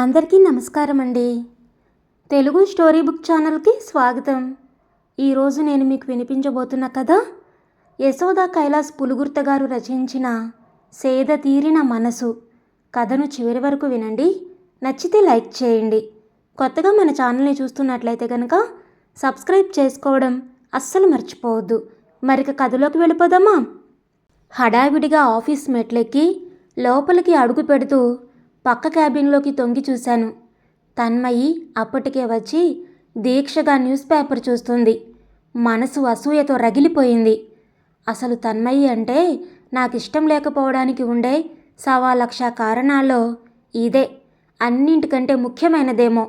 అందరికీ నమస్కారం అండి తెలుగు స్టోరీ బుక్ ఛానల్కి స్వాగతం. ఈరోజు నేను మీకు వినిపించబోతున్న కథ యశోద కైలాస్ పులుగుర్త గారు రచించిన సేద తీరిన మనసు. కథను చివరి వరకు వినండి. నచ్చితే లైక్ చేయండి. కొత్తగా మన ఛానల్ని చూస్తున్నట్లయితే కనుక సబ్స్క్రైబ్ చేసుకోవడం అస్సలు మర్చిపోవద్దు. మరిక కథలోకి వెళ్ళిపోదామా? హడావిడిగా ఆఫీస్ మెట్లెక్కి లోపలికి అడుగు పెడుతూ పక్క క్యాబిన్లోకి తొంగి చూశాను. తన్మయి అప్పటికే వచ్చి దీక్షగా న్యూస్ పేపర్ చూస్తుంది. మనసు అసూయతో రగిలిపోయింది. అసలు తన్మయి అంటే నాకు ఇష్టం లేకపోవడానికి ఉండే సవా లక్ష కారణాల్లో ఇదే. అన్నింటికంటే ముఖ్యమైనదేమో.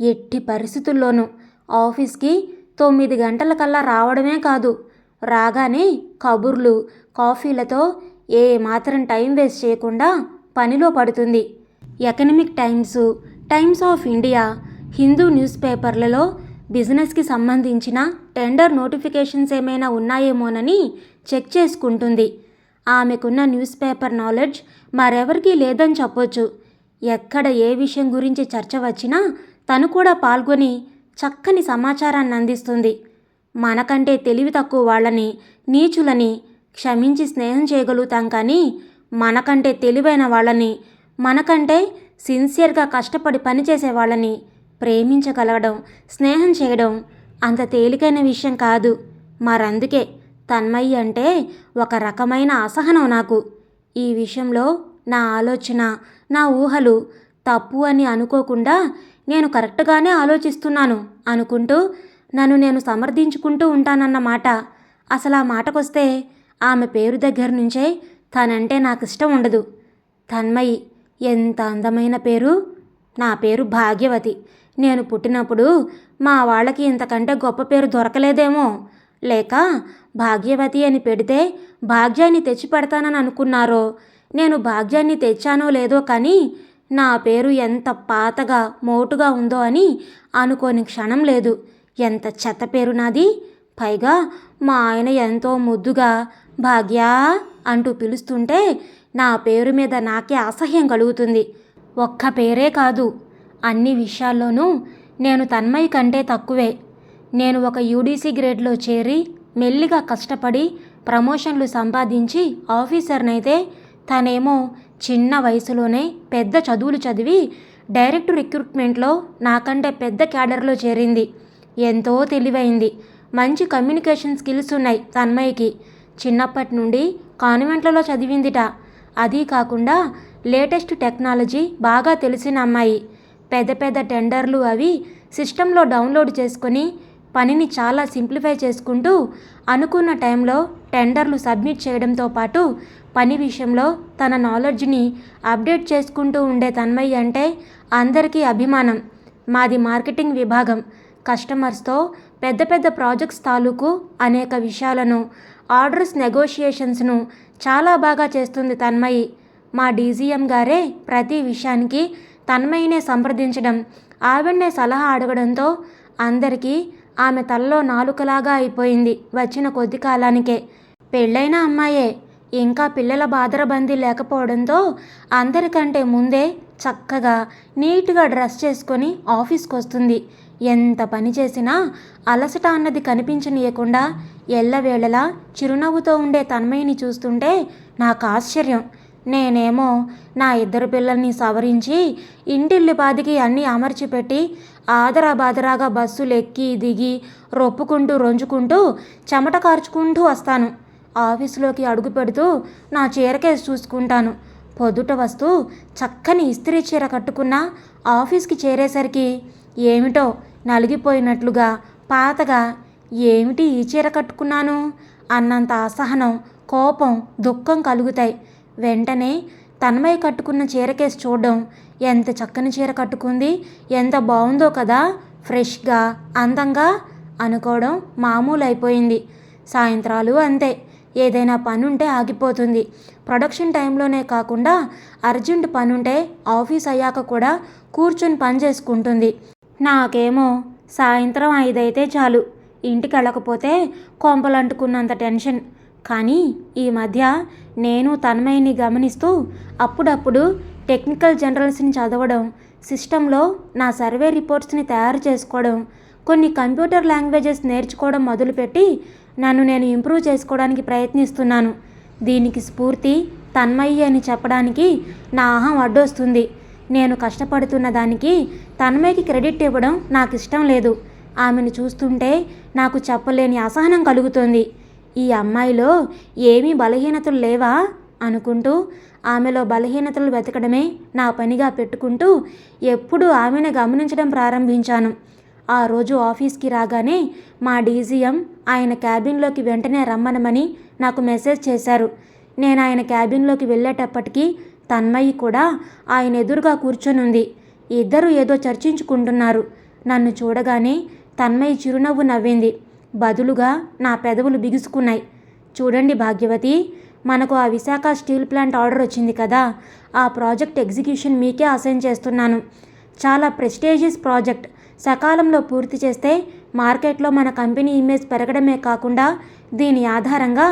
ఎట్టి పరిస్థితుల్లోనూ ఆఫీస్కి తొమ్మిది గంటలకల్లా రావడమే కాదు. రాగానే కబుర్లు కాఫీలతో ఏ మాత్రం టైం వేస్ట్ చేయకుండా పనిలో పడుతుంది. Economic Times Times of India Hindu news పేపర్లలో బిజినెస్కి సంబంధించిన టెండర్ నోటిఫికేషన్స్ ఏమైనా ఉన్నాయేమోనని చెక్ చేసుకుంటుంది. ఆమెకున్న న్యూస్ పేపర్ నాలెడ్జ్ మరెవరికీ లేదని చెప్పొచ్చు. ఎక్కడ ఏ విషయం గురించి చర్చ వచ్చినా తను కూడా పాల్గొని చక్కని సమాచారాన్ని అందిస్తుంది. మనకంటే తెలివి తక్కువ వాళ్ళని నీచులని క్షమించి స్నేహం చేయగలుగుతాం కానీ మనకంటే తెలివైన వాళ్ళని మనకంటే సిన్సియర్గా కష్టపడి పనిచేసే వాళ్ళని ప్రేమించగలగడం స్నేహం చేయడం అంత తేలికైన విషయం కాదు. మరందుకే తన్మయ్యి అంటే ఒక రకమైన అసహనం నాకు. ఈ విషయంలో నా ఆలోచన నా ఊహలు తప్పు అని అనుకోకుండా నేను కరెక్ట్గానే ఆలోచిస్తున్నాను అనుకుంటూ నన్ను నేను సమర్థించుకుంటూ ఉంటానన్నమాట. అసలు ఆ మాటకొస్తే ఆమె పేరు దగ్గర నుంచే తనంటే నాకు ఇష్టం ఉండదు. తన్మయి ఎంత అందమైన పేరు? నా పేరు భాగ్యవతి. నేను పుట్టినప్పుడు మా వాళ్ళకి ఇంతకంటే గొప్ప పేరు దొరకలేదేమో. లేక భాగ్యవతి అని పెడితే భాగ్యాన్ని తెచ్చి పెడతానని అనుకున్నారో? నేను భాగ్యాన్ని తెచ్చానో లేదో కానీ నా పేరు ఎంత పాతగా మోటుగా ఉందో అని అనుకోని క్షణం లేదు. ఎంత చెత్త పేరు నాది? పైగా మా ఆయన ఎంతో ముద్దుగా భాగ్యా అంటూ పిలుస్తుంటే నా పేరు మీద నాకే అసహ్యం కలుగుతుంది. ఒక్క పేరే కాదు. అన్ని విషయాల్లోనూ నేను తన్మయి కంటే తక్కువే. నేను ఒక యూడీసీ గ్రేడ్లో చేరి మెల్లిగా కష్టపడి ప్రమోషన్లు సంపాదించి ఆఫీసర్నైతే తనేమో చిన్న వయసులోనే పెద్ద చదువులు చదివి డైరెక్ట్ రిక్రూట్మెంట్లో నాకంటే పెద్ద క్యాడర్లో చేరింది. ఎంతో తెలివైంది. మంచి కమ్యూనికేషన్ స్కిల్స్ ఉన్నాయి తన్మయ్యకి చిన్నప్పటి నుండి కాన్వెంట్లలో చదివిందిట. అది కాకుండా లేటెస్ట్ టెక్నాలజీ బాగా తెలిసిన అమ్మాయి. పెద్ద పెద్ద టెండర్లు అవి సిస్టంలో డౌన్లోడ్ చేసుకొని పనిని చాలా సింప్లిఫై చేసుకుంటూ అనుకున్న టైంలో టెండర్లు సబ్మిట్ చేయడంతో పాటు పని విషయంలో తన నాలెడ్జ్ని అప్డేట్ చేసుకుంటూ ఉండే తన్మయ్య అంటే అందరికీ అభిమానం. మాది మార్కెటింగ్ విభాగం. కస్టమర్స్తో పెద్ద పెద్ద ప్రాజెక్ట్స్ తాలూకు అనేక విషయాలను ఆర్డర్స్ నెగోషియేషన్స్ను చాలా బాగా చేస్తుంది తన్మయి. మా డీజీఎం గారే ప్రతి విషయానికి తన్మయినే సంప్రదించడం ఆవిడనే సలహా అడగడంతో అందరికీ ఆమె తలలో నాలుకలాగా అయిపోయింది వచ్చిన కొద్ది కాలానికే. పెళ్ళైన అమ్మాయే ఇంకా పిల్లల బాదరబందీ లేకపోవడంతో అందరికంటే ముందే చక్కగా నీట్గా డ్రెస్ చేసుకొని ఆఫీస్కి వస్తుంది ఎంత పని చేసినా అలసట అన్నది కనిపించనీయకుండా ఎల్లవేళలా చిరునవ్వుతో ఉండే తన్మయిని చూస్తుంటే నాకు ఆశ్చర్యం. నేనేమో నా ఇద్దరు పిల్లల్ని సవరించి ఇంటిల్లిపాదికి అన్నీ అమర్చిపెట్టి ఆదరా బాదరాగా బస్సులు ఎక్కి దిగి రొప్పుకుంటూ రొంజుకుంటూ చెమట కార్చుకుంటూ వస్తాను. ఆఫీసులోకి అడుగు పెడుతూ నా చీరకేసి చూసుకుంటాను. పొద్దుట వస్తూ చక్కని ఇస్త్రీ చీర కట్టుకున్న ఆఫీస్కి చేరేసరికి ఏమిటో నలిగిపోయినట్లుగా పాతగా ఏమిటి ఈ చీర కట్టుకున్నాను? అన్నంత అసహనం కోపం దుఃఖం కలుగుతాయి. వెంటనే తన్మయ్య కట్టుకున్న చీరకేసి చూడడం. ఎంత చక్కని చీర కట్టుకుంది? ఎంత బాగుందో కదా? ఫ్రెష్గా అందంగా అనుకోవడం మామూలు అయిపోయింది సాయంత్రాలు అంతే. ఏదైనా పని ఉంటే ఆగిపోతుంది. ప్రొడక్షన్ టైంలోనే కాకుండా అర్జెంట్ పని ఉంటే ఆఫీస్ అయ్యాక కూడా కూర్చొని పని చేసుకుంటుంది. నాకేమో సాయంత్రం ఐదైతే చాలు. ఇంటికి వెళ్ళకపోతే కొంపలు అంటుకున్నంత టెన్షన్. కానీ ఈ మధ్య నేను తన్మయిని గమనిస్తూ అప్పుడప్పుడు టెక్నికల్ జనరల్స్ని చదవడం సిస్టంలో నా సర్వే రిపోర్ట్స్ని తయారు చేసుకోవడం కొన్ని కంప్యూటర్ లాంగ్వేజెస్ నేర్చుకోవడం మొదలుపెట్టి నన్ను నేను ఇంప్రూవ్ చేసుకోవడానికి ప్రయత్నిస్తున్నాను. దీనికి స్ఫూర్తి తన్మయి అని చెప్పడానికి నా అహం అడ్డొస్తుంది. నేను కష్టపడుతున్న దానికి తన్మయ్యకి క్రెడిట్ ఇవ్వడం నాకు ఇష్టం లేదు. ఆమెను చూస్తుంటే నాకు చెప్పలేని అసహనం కలుగుతుంది. ఈ అమ్మాయిలో ఏమీ బలహీనతలు లేవా? అనుకుంటూ ఆమెలో బలహీనతలు వెతకడమే నా పనిగా పెట్టుకుంటూ ఎప్పుడూ ఆమెను గమనించడం ప్రారంభించాను. ఆ రోజు ఆఫీస్కి రాగానే మా డీజీఎం ఆయన క్యాబిన్లోకి వెంటనే రమ్మనమని నాకు మెసేజ్ చేశారు. నేను ఆయన క్యాబిన్లోకి వెళ్ళేటప్పటికీ తన్మయి కూడా ఆయన ఎదురుగా కూర్చొనుంది. ఇద్దరు ఏదో చర్చించుకుంటున్నారు. నన్ను చూడగానే తన్మయి చిరునవ్వు నవ్వింది. బదులుగా నా పెదవులు బిగుసుకున్నాయి. చూడండి భాగ్యవతి మనకు ఆ విశాఖ స్టీల్ ప్లాంట్ ఆర్డర్ వచ్చింది కదా. ఆ ప్రాజెక్ట్ ఎగ్జిక్యూషన్ మీకే అసైన్ చేస్తున్నాను. చాలా ప్రెస్టేజియస్ ప్రాజెక్ట్. సకాలంలో పూర్తి చేస్తే మార్కెట్లో మన కంపెనీ ఇమేజ్ పెరగడమే కాకుండా దీని ఆధారంగా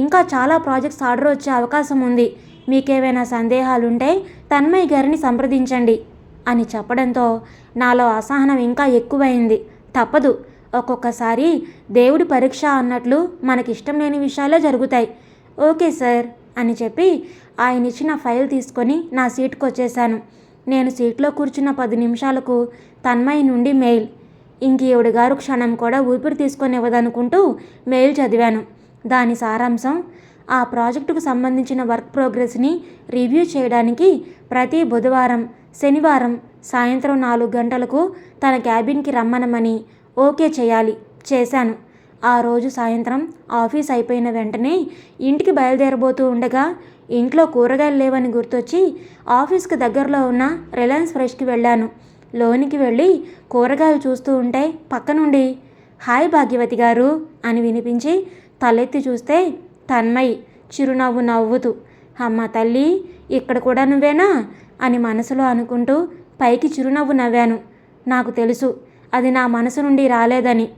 ఇంకా చాలా ప్రాజెక్ట్స్ ఆర్డర్ వచ్చే అవకాశం ఉంది. మీకేవైనా సందేహాలుంటే తన్మయ్ గారిని సంప్రదించండి అని చెప్పడంతో నాలో అసహనం ఇంకా ఎక్కువైంది. తప్పదు. ఒక్కొక్కసారి దేవుడి పరీక్ష అన్నట్లు మనకిష్టం లేని విషయాలే జరుగుతాయి. ఓకే సార్ అని చెప్పి ఆయన ఇచ్చిన ఫైల్ తీసుకొని నా సీట్కి వచ్చేసాను నేను సీట్లో కూర్చున్న పది నిమిషాలకు తన్మయి నుండి మెయిల్. ఇంక ఈవిడ గారు క్షణం కూడా ఊపిరి తీసుకొనివ్వదనుకుంటూ మెయిల్ చదివాను. దాని సారాంశం ఆ ప్రాజెక్టుకు సంబంధించిన వర్క్ ప్రోగ్రెస్ని రివ్యూ చేయడానికి ప్రతి బుధవారం శనివారం సాయంత్రం నాలుగు గంటలకు తన క్యాబిన్కి రమ్మనమని ఓకే చేయాలి చేశాను. ఆ రోజు సాయంత్రం ఆఫీస్ అయిపోయిన వెంటనే ఇంటికి బయలుదేరబోతూ ఉండగా ఇంట్లో కూరగాయలు లేవని గుర్తొచ్చి ఆఫీస్కి దగ్గరలో ఉన్న రిలయన్స్ ఫ్రెష్కి వెళ్ళాను. లోనికి వెళ్ళి కూరగాయలు చూస్తూ ఉంటే పక్క నుండి హాయ్ భాగ్యవతి గారు అని వినిపించి తలెత్తి చూస్తే తన్మయి చిరునవ్వు నవ్వుతూ అమ్మ తల్లి ఇక్కడ కూడా నువ్వేనా? అని మనసులో అనుకుంటూ పైకి చిరునవ్వు నవ్వాను. నాకు తెలుసు అది నా మనసు నుండి రాలేదని.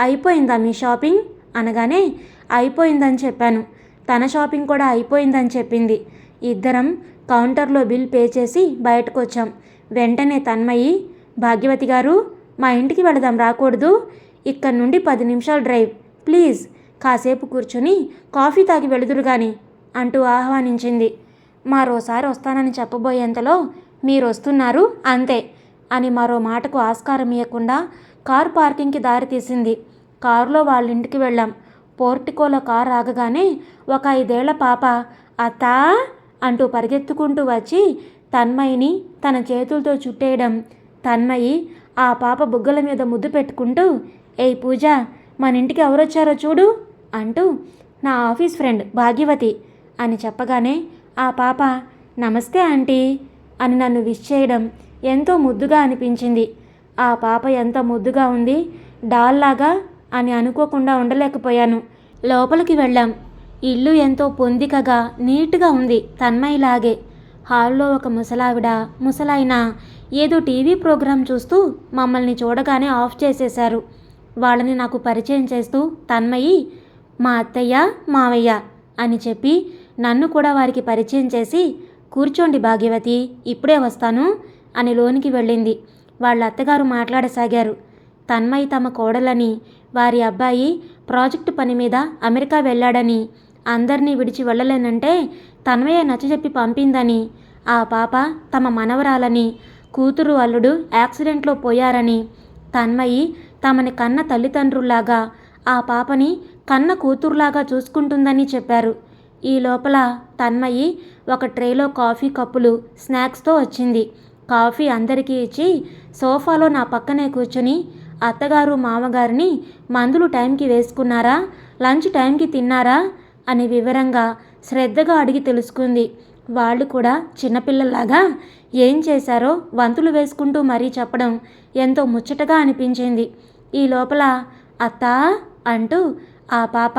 అయిపోయిందా మీ షాపింగ్? అనగానే అయిపోయిందని చెప్పాను. తన షాపింగ్ కూడా అయిపోయిందని చెప్పింది. ఇద్దరం కౌంటర్లో బిల్ పే చేసి బయటకు వచ్చాం వెంటనే తన్మయి భాగ్యవతి గారు మా ఇంటికి వెళదాం రాకూడదు. ఇక్కడ నుండి పది నిమిషాలు డ్రైవ్. ప్లీజ్ కాసేపు కూర్చొని కాఫీ తాగి వెళుదురు గాని అంటూ ఆహ్వానించింది. మరోసారి వస్తానని చెప్పబోయేంతలో మీరు వస్తున్నారు అంతే అని మరో మాటకు ఆస్కారం ఇవ్వకుండా కార్ పార్కింగ్కి దారి తీసింది. కారులో వాళ్ళ ఇంటికి వెళ్ళాం. పోర్టికోలో కారు ఆగగానే ఒక ఐదేళ్ళ పాప అత్తా అంటూ పరిగెత్తుకుంటూ వచ్చి తన్మయిని తన చేతులతో చుట్టేయడం. తన్మయి ఆ పాప బుగ్గల మీద ముద్దు పెట్టుకుంటూ ఏయ్ పూజ మన ఇంటికి ఎవరొచ్చారో చూడు అంటూ నా ఆఫీస్ ఫ్రెండ్ భాగ్యవతి అని చెప్పగానే ఆ పాప నమస్తే ఆంటీ అని నన్ను విష్ చేయడం ఎంతో ముద్దుగా అనిపించింది. ఆ పాప ఎంత ముద్దుగా ఉంది? డాల్లాగా అని అనుకోకుండా ఉండలేకపోయాను. లోపలికి వెళ్ళాం. ఇల్లు ఎంతో పొందికగా నీట్గా ఉంది తన్మయిలాగే హాల్లో ఒక ముసలావిడ ముసలాయన ఏదో టీవీ ప్రోగ్రాం చూస్తూ మమ్మల్ని చూడగానే ఆఫ్ చేసేశారు. వాళ్ళని నాకు పరిచయం చేస్తూ తన్మయి మా అత్తయ్య మావయ్య అని చెప్పి నన్ను కూడా వారికి పరిచయం చేసి కూర్చోండి భాగ్యవతి ఇప్పుడే వస్తాను అని లోనికి వెళ్ళింది. వాళ్ళ అత్తగారు మాట్లాడసాగారు. తన్మయి తమ కోడలని వారి అబ్బాయి ప్రాజెక్టు పని మీద అమెరికా వెళ్ళాడని అందరినీ విడిచి వెళ్ళలేనంటే తన్మయ్య నచ్చజెప్పి పంపిందని ఆ పాప తమ మనవరాలని కూతురు అల్లుడు యాక్సిడెంట్లో పోయారని తన్మయి తమని కన్న తల్లిదండ్రుల్లాగా ఆ పాపని కన్న కూతురులాగా చూసుకుంటుందని చెప్పారు. ఈ లోపల తన్మయి ఒక ట్రేలో కాఫీ కప్పులు స్నాక్స్తో వచ్చింది. కాఫీ అందరికీ ఇచ్చి సోఫాలో నా పక్కనే కూర్చుని అత్తగారు మామగారిని మందులు టైంకి వేసుకున్నారా? లంచ్ టైంకి తిన్నారా? అని వివరంగా శ్రద్ధగా అడిగి తెలుసుకుంది. వాళ్ళు కూడా చిన్నపిల్లలాగా ఏం చేశారో వంతులు వేసుకుంటూ మరీ చెప్పడం ఎంతో ముచ్చటగా అనిపించింది. ఈ లోపల అత్తా అంటూ ఆ పాప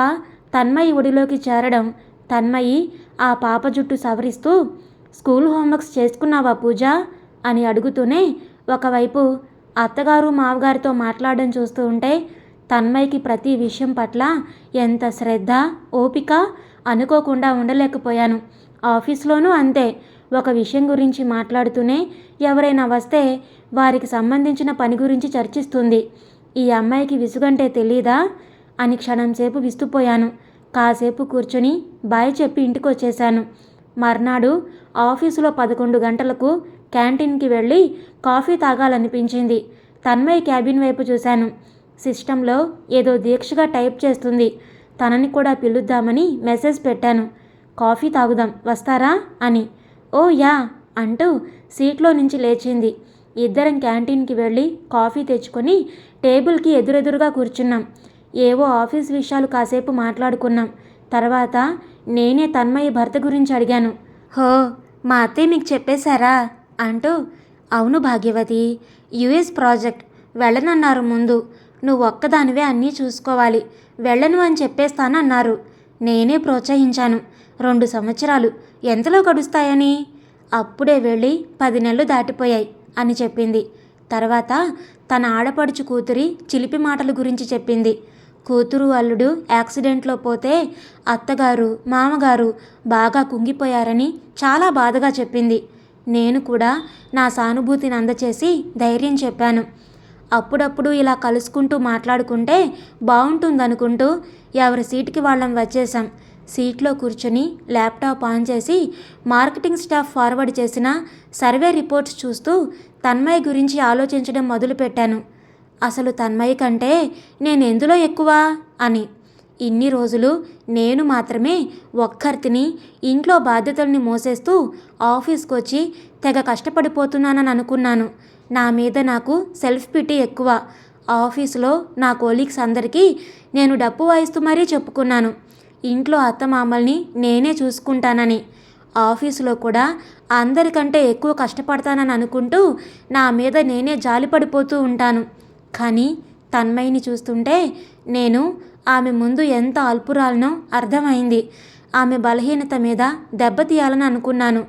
తన్మయి ఒడిలోకి చేరడం తన్మయి ఆ పాప జుట్టు సవరిస్తూ స్కూల్ హోంవర్క్స్ చేసుకున్నావా పూజ? అని అడుగుతూనే ఒకవైపు అత్తగారు మావగారితో మాట్లాడడం చూస్తూ ఉంటే తన్మయ్యకి ప్రతి విషయం పట్ల ఎంత శ్రద్ధ ఓపిక అనుకోకుండా ఉండలేకపోయాను. ఆఫీస్లోనూ అంతే. ఒక విషయం గురించి మాట్లాడుతూనే ఎవరైనా వస్తే వారికి సంబంధించిన పని గురించి చర్చిస్తుంది. ఈ అమ్మాయికి విసుగంటే తెలీదా? అని క్షణంసేపు విస్తుపోయాను. కాసేపు కూర్చొని బాయ్ చెప్పి ఇంటికి వచ్చేశాను మర్నాడు ఆఫీసులో పదకొండు గంటలకు క్యాంటీన్కి వెళ్ళి కాఫీ తాగాలనిపించింది. తన్మయ్ క్యాబిన్ వైపు చూశాను. సిస్టంలో ఏదో దీక్షగా టైప్ చేస్తుంది. తనని కూడా పిలుద్దామని మెసేజ్ పెట్టాను. కాఫీ తాగుదాం వస్తారా? అని. ఓ యా అంటూ సీట్లో నుంచి లేచింది. ఇద్దరం క్యాంటీన్కి వెళ్ళి కాఫీ తెచ్చుకొని టేబుల్కి ఎదురెదురుగా కూర్చున్నాం. ఏవో ఆఫీస్ విషయాలు కాసేపు మాట్లాడుకున్నాం. తర్వాత నేనే తన్మయ్య భర్త గురించి అడిగాను. హో మా అత్తయ్య మీకు చెప్పేశారా? అంటూ అవును భాగ్యవతి యుఎస్ ప్రాజెక్ట్ వెళ్ళనన్నారు ముందు. నువ్వు ఒక్కదానివే అన్నీ చూసుకోవాలి. వెళ్ళను అని చెప్పేస్తానన్నారు. నేనే ప్రోత్సహించాను. రెండు సంవత్సరాలు ఎంతలో గడుస్తాయని? అప్పుడే వెళ్ళి పది నెలలు దాటిపోయాయి అని చెప్పింది. తర్వాత తన ఆడపడుచు కూతురి చిలిపి మాటల గురించి చెప్పింది. కూతురు అల్లుడు యాక్సిడెంట్లో పోతే అత్తగారు మామగారు బాగా కుంగిపోయారని చాలా బాధగా చెప్పింది. నేను కూడా నా సానుభూతిని అందచేసి ధైర్యం చెప్పాను. అప్పుడప్పుడు ఇలా కలుసుకుంటూ మాట్లాడుకుంటే బాగుంటుందనుకుంటూ ఎవరి సీటుకి వాళ్ళం వచ్చేసాం సీట్లో కూర్చొని ల్యాప్టాప్ ఆన్ చేసి మార్కెటింగ్ స్టాఫ్ ఫార్వర్డ్ చేసిన సర్వే రిపోర్ట్స్ చూస్తూ తన్మయ్ గురించి ఆలోచించడం మొదలుపెట్టాను. అసలు తన్మయి కంటే నేను ఎందులో ఎక్కువ? అని. ఇన్ని రోజులు నేను మాత్రమే ఒక్కర్తిని ఇంట్లో బాధ్యతల్ని మోసేస్తూ ఆఫీస్కి వచ్చి తెగ కష్టపడిపోతున్నానని అనుకున్నాను. నా మీద నాకు సెల్ఫ్ పిటీ ఎక్కువ. ఆఫీసులో నా కోలీగ్స్ అందరికీ నేను డప్పు వాయిస్తూ మరీ చెప్పుకున్నాను. ఇంట్లో అత్తమామల్ని నేనే చూసుకుంటానని. ఆఫీసులో కూడా అందరికంటే ఎక్కువ కష్టపడతానని అనుకుంటూ నా మీద నేనే జాలిపడిపోతూ ఉంటాను. కానీ తన్మయిని చూస్తుంటే నేను ఆమె ముందు ఎంత అల్పురాలనో అర్థమైంది. ఆమె బలహీనత మీద దెబ్బతీయాలని అనుకున్నాను.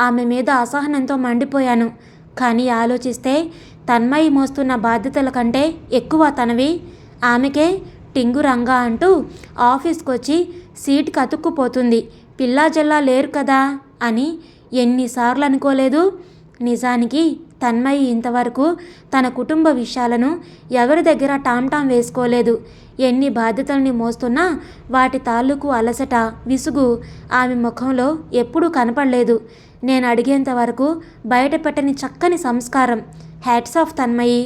ఆమె మీద అసహనంతో మండిపోయాను. కానీ ఆలోచిస్తే తన్మయి మోస్తున్న బాధ్యతల కంటే ఎక్కువ తనవి. ఆమెకే టింగు రంగా అంటూ ఆఫీస్కి వచ్చి సీట్కి అతుక్కుపోతుంది. పిల్లా జల్లా లేరు కదా అని ఎన్నిసార్లు అనుకోలేదు నిజానికి తన్మయి ఇంతవరకు తన కుటుంబ విషయాలను ఎవరి దగ్గర టామ్టామ్ వేసుకోలేదు. ఎన్ని బాధ్యతల్ని మోస్తున్నా వాటి తాలూకు అలసట విసుగు ఆమె ముఖంలో ఎప్పుడూ కనపడలేదు. నేను అడిగేంత వరకు చక్కని సంస్కారం హ్యాట్స్ ఆఫ్ తన్మయి.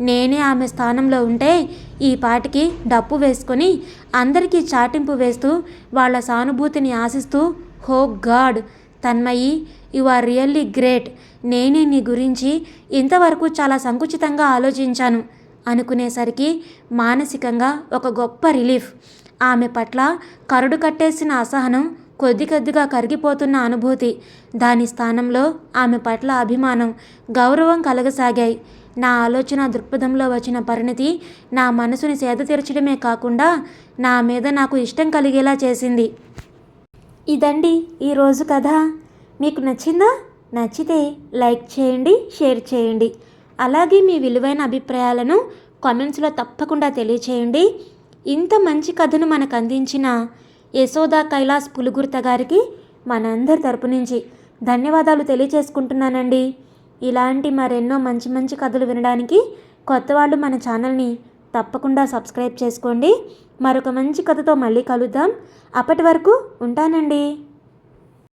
నేనే ఆమె స్థానంలో ఉంటే ఈ పాటికి డప్పు వేసుకొని అందరికీ చాటింపు వేస్తూ వాళ్ళ సానుభూతిని ఆశిస్తూ హో God Tanmayi you are really great నేనే నీ గురించి ఇంతవరకు చాలా సంకుచితంగా ఆలోచించాను. అనుకునేసరికి మానసికంగా ఒక గొప్ప రిలీఫ్. ఆమె పట్ల కరుడు కట్టేసిన అసహనం కొద్ది కొద్దిగా కరిగిపోతున్న అనుభూతి. దాని స్థానంలో ఆమె పట్ల అభిమానం గౌరవం కలగసాగాయి. నా ఆలోచన దృక్పథంలో వచ్చిన పరిణితి నా మనసుని సేద తీర్చడమే కాకుండా నా మీద నాకు ఇష్టం కలిగేలా చేసింది. ఇదండి ఈరోజు కథ. మీకు నచ్చిందా? నచ్చితే లైక్ చేయండి షేర్ చేయండి. అలాగే మీ విలువైన అభిప్రాయాలను కామెంట్స్లో తప్పకుండా తెలియచేయండి. ఇంత మంచి కథను మనకు అందించిన యశోదా కైలాస్ పులుగుర్త గారికి మనందరి తరపు నుంచి ధన్యవాదాలు తెలియచేసుకుంటున్నానండి. ఇలాంటి మరెన్నో మంచి మంచి కథలు వినడానికి కొత్త వాళ్ళు మన ఛానల్ని తప్పకుండా సబ్స్క్రైబ్ చేసుకోండి. మరొక మంచి కథతో మళ్ళీ కలుద్దాం. అప్పటి వరకు ఉంటానండి.